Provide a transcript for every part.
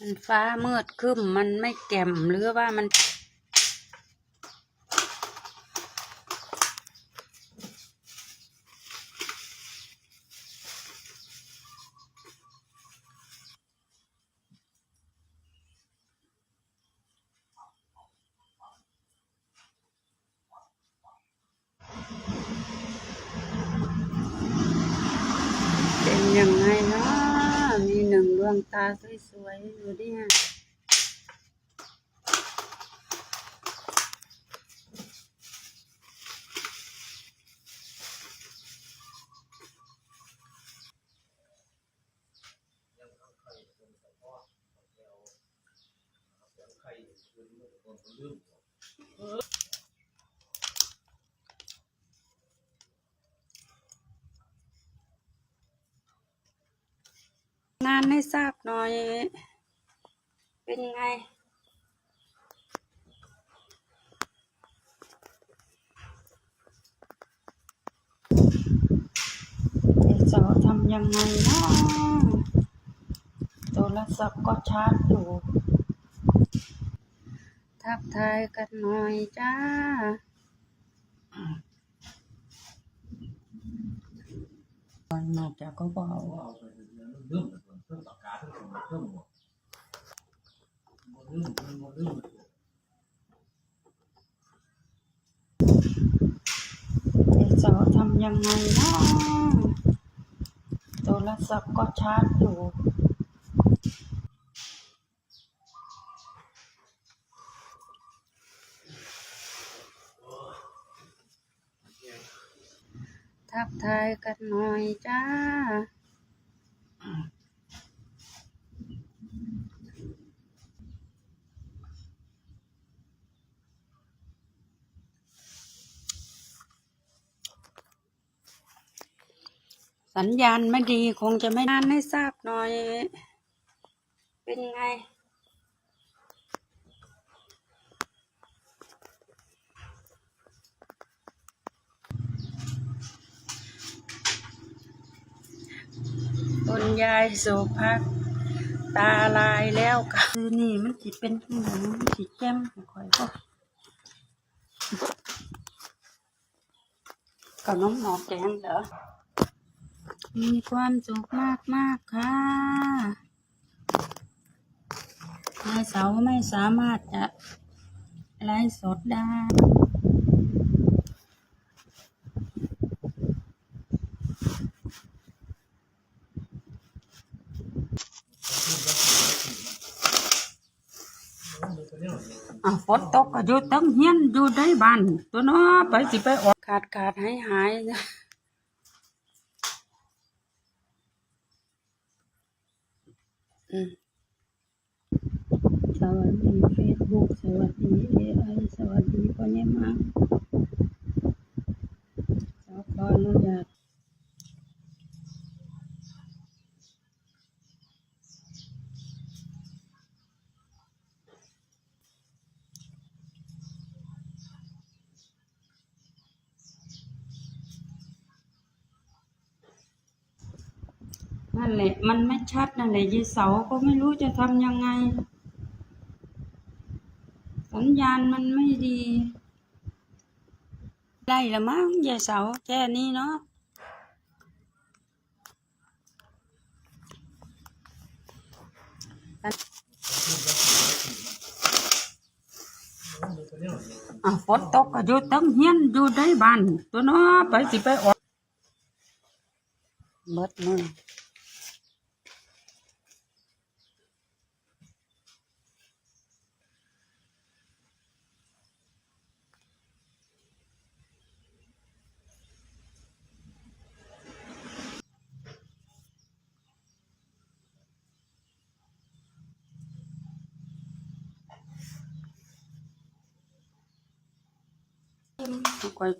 มันฟ้ามืดคึ้มมันไม่แก่มหรือว่ามันยังไงเนาะมีหนึ่งดวงตา สวยๆอยู่เนี่ย ให้ทราบหน่อย เป็นไงเด็กสาทำยังไงนะโทรศัพท์ก็ชาร์จอยู่ทักทายกันหน่อยจ้านอกจากก็บอกเรื่องเรื่องปากกา เรื่องหมดเรื่องเรื่องเรื่องเด็กสาทำยังไงนะโทรศัพท์ก็ชาร์จอยู่ทักทายกันหน่อยจ้า สัญญาณไม่ดีคงจะไม่นานให้ทราบหน่อย เป็นไงคุณยายสุภักตาลายแล้วค่ะคือนี่มันจิเป็นหมูมันจิแจ่มคอยก็กับน้องหมอแกงเหรอ มีความสุขมากมากค่ะนายเสาไม่สามารถจะไลฟ์สดได้อะฝนตกก็อยู่ตั้งเฮียนอยู่ในบ้านตัวน้อไปสิไปออกขาดขาดหายหาย อืมสวัสดีเฟซบุ๊กสวัสดีเอไอสวัสดีพ่อแม่มาขอขออนุญาต นั่นแหละ มันไม่ชัดนั่นแหละยีเสาก็ไม่รู้จะทำยังไง สัญญาณมันไม่ดี ได้ละมั้งยายเสาแค่นี้เนาะอะฝนตกก็อยู่ตั้งเฮียนอยู่ในบ้านตัวน้อไปสิไปออกเบิดมือ ข่อย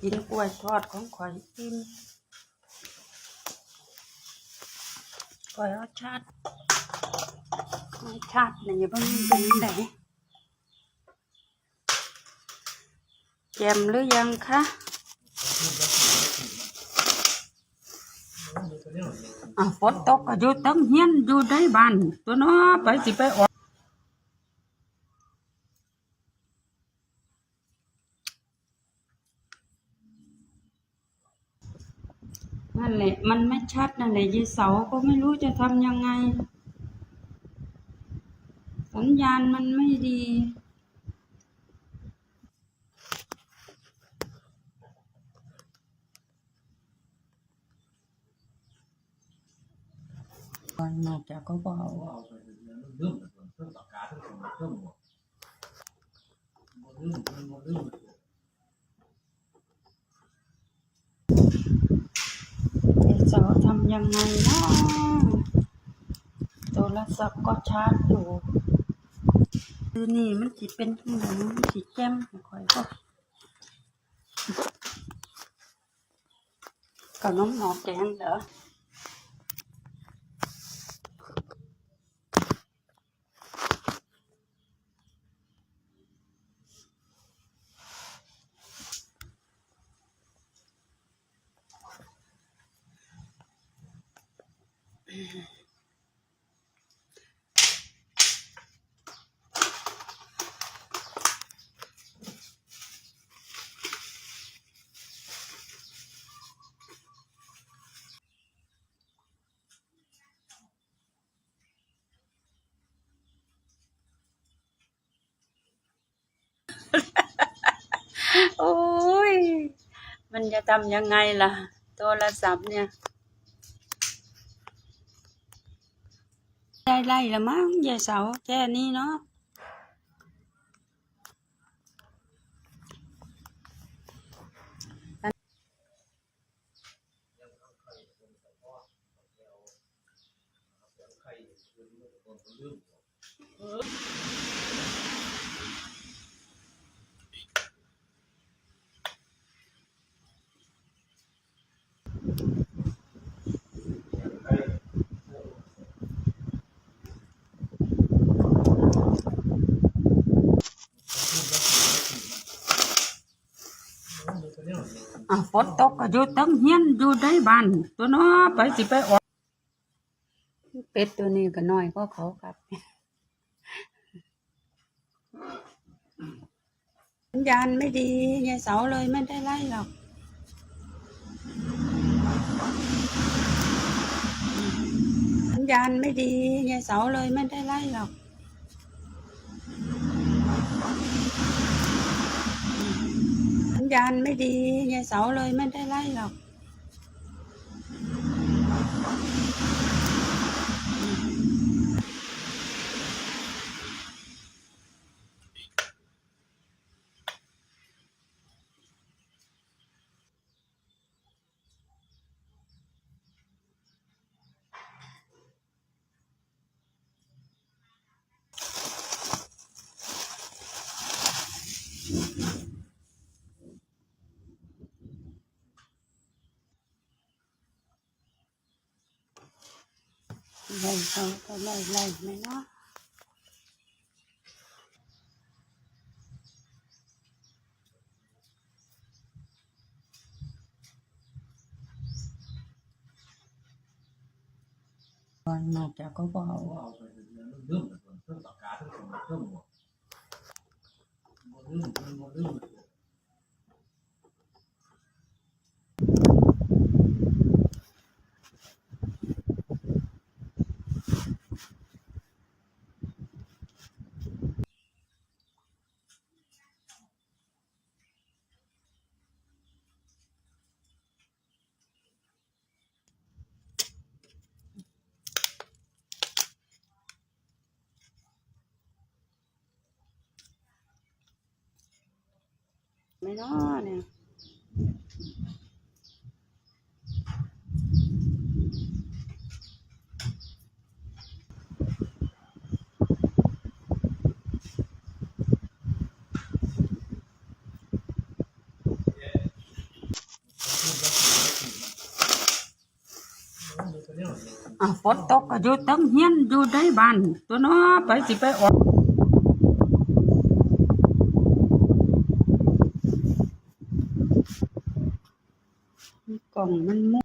กินกล้วยทอดของข่อยกินข่อยเอาชาติเอาชาตินี่เบิ่งเป็นไหนแจมหรือยังคะเรื่องอะฝนตกก็อยู่ตั้งเฮียนอยู่ในบ้านตัวเนาะไปสิไปออกนั่นแหละ มันไม่ชัดนั่นแหละยีเสาก็ไม่รู้จะทำยังไง สัญญาณมันไม่ดีอนนอกจากก็บอกเพราะเอาไปเรื่องเรื่องมันเรื่องปากกาทั้งคนเรื่องหมดเรื่องเรื่ องเรื่องเสาทำยังไงเนาะโทรศัพท์ก็ชาร์จอยู่คือนี่มันจิเป็นหมือนจิแจ่มคอยก็กับน้องหมอแกงเหรอ โอ้ย มันจะทำยังไงล่ะ โทรศัพท์เนี่ย ได้ไล่ละมั้งยายเสาแค่นี้เนาะอะ ฝนตกก็อยู่ตั้งเฮียนอยู่ในบ้านตัวนาะไปสิไปออกเป็ดตัวนี้ก็น้อยก็เขาครับสัญญาณไม่ดียายเสาเลยไม่ได้ไล่หรอกสัญญาณไม่ดียายเสาเลยไม่ได้ไล่หรอก ญญาณไม่ดียายเสาเลยไม่ได้ไล่หรอก ไล่เขาก็ไล่ไล่ไม่เนาะก่อนนอกจากก็บอก เพราะเอาไปเรื่องเรื่องมันเรื่องปากกาทั้งคนเรื่องหมดเรื่องเรื่องเรื่อง ไม่เนาะเนี่ยอะฝนตกก็อยู่ตั้งเฮียนอยู่ในบ้านตัวเนาะไปสิไปออกก ล่องมันมุ